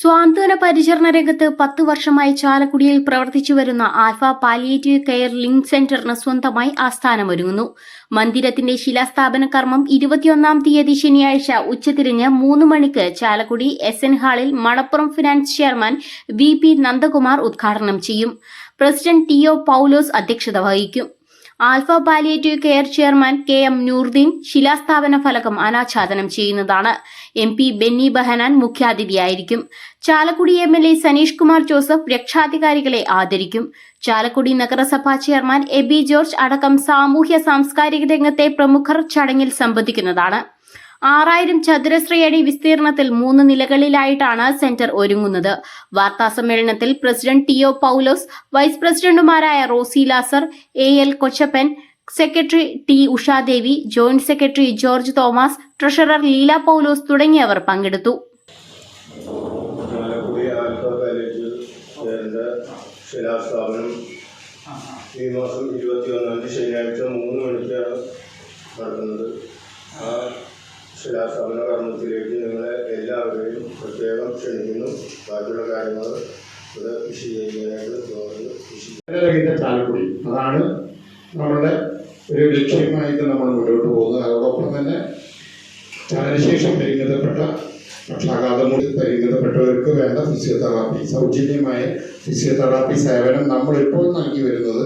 സ്വാന്തന പരിചരണ രംഗത്ത് പത്ത് വർഷമായി ചാലക്കുടിയിൽ പ്രവർത്തിച്ചു വരുന്ന ആൽഫ പാലിയേറ്റീവ് കെയർ ലിങ്ക് സെന്ററിന് സ്വന്തമായി ആസ്ഥാനമൊരുങ്ങുന്നു. മന്ദിരത്തിന്റെ ശിലാസ്ഥാപന കർമ്മം ഇരുപത്തിയൊന്നാം തീയതി ശനിയാഴ്ച ഉച്ചതിരിഞ്ഞ് മൂന്ന് മണിക്ക് ചാലക്കുടി എസ് എൻ ഹാളിൽ Manappuram Finance chairman V P Nandakumar ഉദ്ഘാടനം ചെയ്യും. പ്രസിഡന്റ് ടി ഒ പൌലോസ് അധ്യക്ഷത വഹിക്കും. Alpha Palliative Care chairman K M Nooruddeen ശിലാസ്ഥാപന ഫലകം അനാച്ഛാദനം ചെയ്യുന്നതാണ്. M P Benny Behanan മുഖ്യാതിഥിയായിരിക്കും. Chalakudy M L A Saneesh Kumar Joseph രക്ഷാധികാരികളെ ആദരിക്കും. ചാലക്കുടി നഗരസഭാ ചെയർമാൻ എബി ജോർജ് അടക്കം സാമൂഹ്യ സാംസ്കാരിക രംഗത്തെ പ്രമുഖർ ചടങ്ങിൽ സംബന്ധിക്കുന്നതാണ്. ആറായിരം ചതുരശ്രയടി വിസ്തീർണത്തിൽ മൂന്ന് നിലകളിലായിട്ടാണ് സെന്റർ ഒരുങ്ങുന്നത്. വാർത്താ സമ്മേളനത്തിൽ president T O Paulose vice പ്രസിഡന്റുമാരായ Rosy Lazar A L Kochappan secretary T Ushadevi joint secretary George Thomas treasurer Leela Paulose തുടങ്ങിയവർ പങ്കെടുത്തു. ഈ മാസം ഇരുപത്തി ഒന്നാം തീയതി ശനിയാഴ്ച മൂന്ന് മണിക്കാണ് നടക്കുന്നത് ആ. ശിലാസ്ഥാപന കർമ്മത്തിലേക്ക് നിങ്ങളെ എല്ലാവരെയും പ്രത്യേകം ക്ഷണിക്കുന്നു. ബാക്കിയുള്ള കാര്യങ്ങൾ ഇവിടെ വിശദീകരിക്കാനായിട്ട് ചാലക്കുടി അതാണ് നമ്മളുടെ ഒരു ലക്ഷ്യമായിട്ട് നമ്മൾ മുന്നോട്ട് പോകുന്നത്. അതോടൊപ്പം തന്നെ ചലനശേഷം പരിമിതപ്പെട്ട പക്ഷാഘാതം മൂലം പരിമിതപ്പെട്ടവർക്ക് വേണ്ട ഫിസിയോതെറാപ്പി സൗജന്യമായ ഫിസിയോതെറാപ്പി സേവനം നമ്മളിപ്പോൾ നൽകി വരുന്നത്